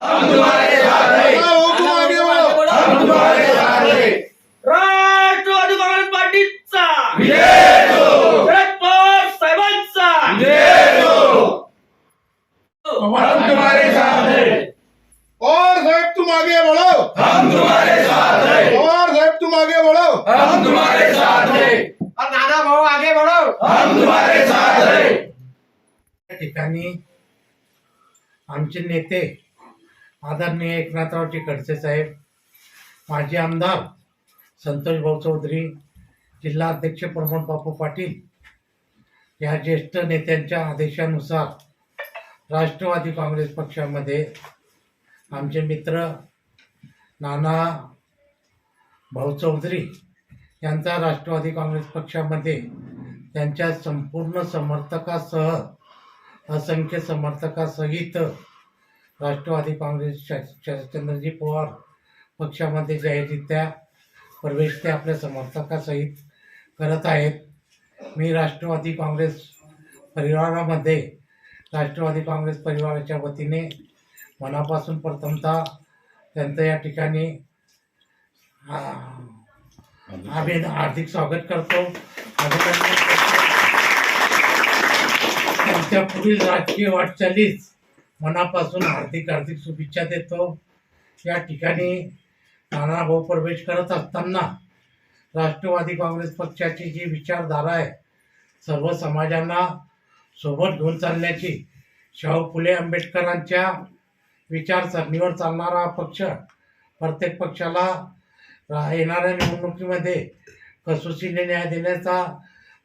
भाऊ, राष्ट्रवादी काँग्रेस पार्टीचा शरद पवार साहेबांचा और साहब तुम आगे बढ़ो और साहब तुम आगे बढ़ो और नाना भाऊ आगे बढ़ो या ठिकाणी आमचे नेते आदरणीय एकनाथरावजी खडसे साहेब माजी आमदार संतोष भाऊ चौधरी जिल्हा अध्यक्ष प्रमोद बापू पाटील या ज्येष्ठ नेत्यांच्या आदेशानुसार राष्ट्रवादी काँग्रेस पक्षामध्ये आमचे मित्र नाना भाऊ चौधरी यांचा राष्ट्रवादी काँग्रेस पक्षामध्ये त्यांच्या संपूर्ण समर्थकासह असंख्य समर्थकासहित राष्ट्रवादी काँग्रेस श- शरदचंद्रजी पवार पक्षामध्ये जाहीररित्या प्रवेश ते आपल्या समर्थकासहित करत आहेत. मी राष्ट्रवादी काँग्रेस परिवारामध्ये राष्ट्रवादी काँग्रेस परिवाराच्या वतीने मनापासून प्रथमतः त्यांचं या ठिकाणी आ, आम्ही हार्दिक स्वागत करतो. करतो त्यांच्या पुढील राजकीय वाटचालीस मनापासून हार्दिक हार्दिक शुभेच्छा देतो. या ठिकाणी नाना भाऊ प्रवेश करत असताना राष्ट्रवादी काँग्रेस पक्षाची जी विचारधारा आहे सर्व समाजांना सोबत घेऊन चालण्याची शाहू फुले आंबेडकरांच्या विचारसरणीवर चालणारा हा पक्ष प्रत्येक पक्षाला येणाऱ्या निवडणुकीमध्ये कसोशीने न्याय देण्याचा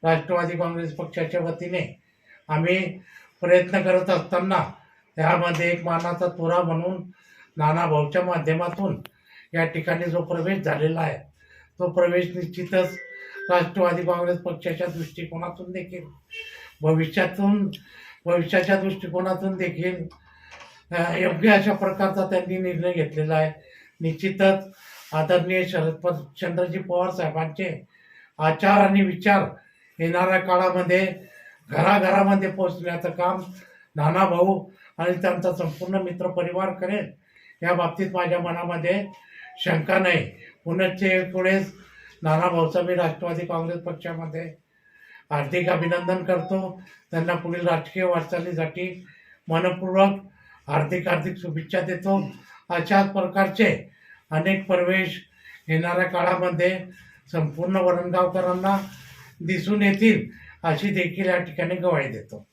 राष्ट्रवादी काँग्रेस पक्षाच्या वतीने आम्ही प्रयत्न करत असताना त्यामध्ये एक मानाचा तुरा म्हणून नाना भाऊच्या माध्यमातून या ठिकाणी जो प्रवेश झालेला आहे तो प्रवेश निश्चितच राष्ट्रवादी काँग्रेस पक्षाच्या दृष्टिकोनातून देखील भविष्यातून भविष्याच्या दृष्टिकोनातून देखील योग्य अशा प्रकारचा त्यांनी निर्णय घेतलेला आहे. निश्चितच आदरणीय शरद चंद्रजी पवार साहेबांचे आचार आणि विचार येणाऱ्या काळामध्ये घराघरामध्ये पोहोचण्याचं काम नाना भाऊ आणि त्यांचा संपूर्ण मित्रपरिवार करेल. या बाबतीत माझ्या मनामध्ये शंका नाही. पुनश्च एक नाना भाऊचा मी राष्ट्रवादी काँग्रेस पक्षामध्ये हार्दिक अभिनंदन करतो. त्यांना पुढील राजकीय वाटचालीसाठी मनपूर्वक हार्दिक हार्दिक शुभेच्छा देतो. अशाच प्रकारचे अनेक प्रवेश येणाऱ्या काळामध्ये संपूर्ण वरणगावकरांना दिसून येतील अशी देखील या ठिकाणी गवाही देतो.